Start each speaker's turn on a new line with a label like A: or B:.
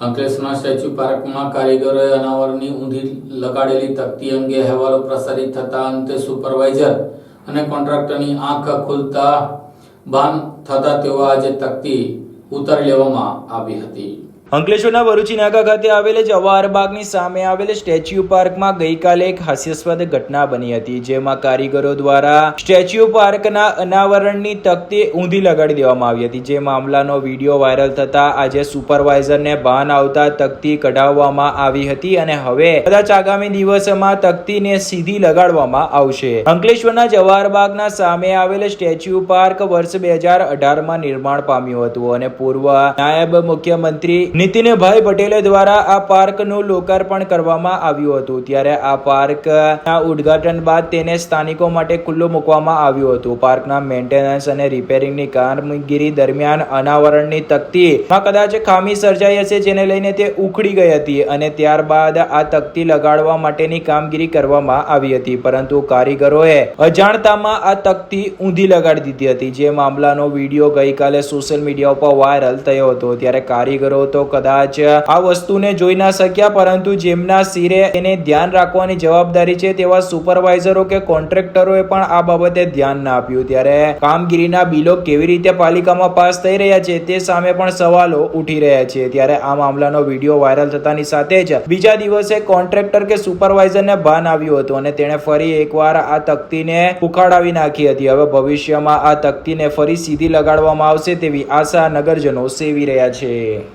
A: અંકલેશ્વરના સ્ટેચ્યુ પાર્કમાં કારીગરોએ અનાવરણની ઊંધી લગાડેલી તકતી અંગે અહેવાલો પ્રસારિત થતા અંતે સુપરવાઇઝર અને કોન્ટ્રાક્ટરની આંખ ખુલતા ભાન થતા તેઓ આજે તકતી ઉતારી લેવામાં આવી હતી.
B: અંકલેશ્વરના ભરૂચી નાકા ખાતે આવેલ જવાહર બાગની સામે આવેલ સ્ટેચ્યુ પાર્કમાં ગઈકાલે એક હાસ્યાસ્પદ ઘટના બની હતી, જેમાં કારીગરો દ્વારા સ્ટેચ્યુ પાર્કના અનાવરણની તકતી ઊંધી લગાડી દેવામાં આવી હતી. જે મામલાનો વીડિયો વાયરલ થતા આજે સુપરવાઇઝરને ભાન આવતા તકતી કઢાવવામાં આવી હતી અને હવે કદાચ આગામી દિવસોમાં તકતીને સીધી લગાડવામાં આવશે. અંકલેશ્વરના જવાહર બાગના સામે આવેલ સ્ટેચ્યુ પાર્ક વર્ષ બે હજાર અઢારમાં નિર્માણ પામ્યું હતું અને પૂર્વ નાયબ મુખ્યમંત્રી નીતિનભાઈ પટેલે દ્વારા આ પાર્કનું લોકાર્પણ કરવામાં આવ્યું હતું. ત્યારે આ પાર્કના ઉદ્ઘાટન બાદ તેને સ્થાનિકો માટે ખુલ્લું મૂકવામાં આવ્યું હતું. પાર્કના મેન્ટેનન્સ અને રિપેરિંગની કામગીરી દરમિયાન અનાવરણની તકતીમાં કદાચ ખામી સર્જાઈ હશે જેને લઈને તે ઉખડી ગઈ હતી અને ત્યારબાદ આ તકતી લગાડવા માટેની કામગીરી કરવામાં આવી હતી. પરંતુ કારીગરોએ અજાણતામાં આ તકતી ઊંધી લગાડી દીધી હતી. જે મામલાનો વીડિયો ગઈકાલે સોશિયલ મીડિયા ઉપર વાયરલ થયો હતો. ત્યારે કારીગરો તો કદાચ આ વસ્તુને જોઈ ના શક્યા, પરંતુ જેમના સિરે એને ધ્યાન રાખવાની જવાબદારી છે તેવા સુપરવાઇઝરો કે કોન્ટ્રાક્ટરોએ પણ આ બાબતે ધ્યાન ના આપ્યું. ત્યારે કામગીરીના બિલો કેવી રીતે પાલિકામાં પાસ થઈ રહ્યા છે તે સામે પણ સવાલો ઉઠી રહ્યા છે. ત્યારે આ મામલાનો વીડિયો વાયરલ થતાની સાથે જ બીજા દિવસે કોન્ટ્રાક્ટર કે સુપરવાઇઝરને ભાન આવ્યું હતું અને તેણે ફરી એકવાર આ તકતીને ઉખાડાવી નાખી હતી. હવે ભવિષ્યમાં આ તકતીને ફરી સીધી લગાડવામાં આવશે તેવી આશા નગરજનો સેવી રહ્યા છે.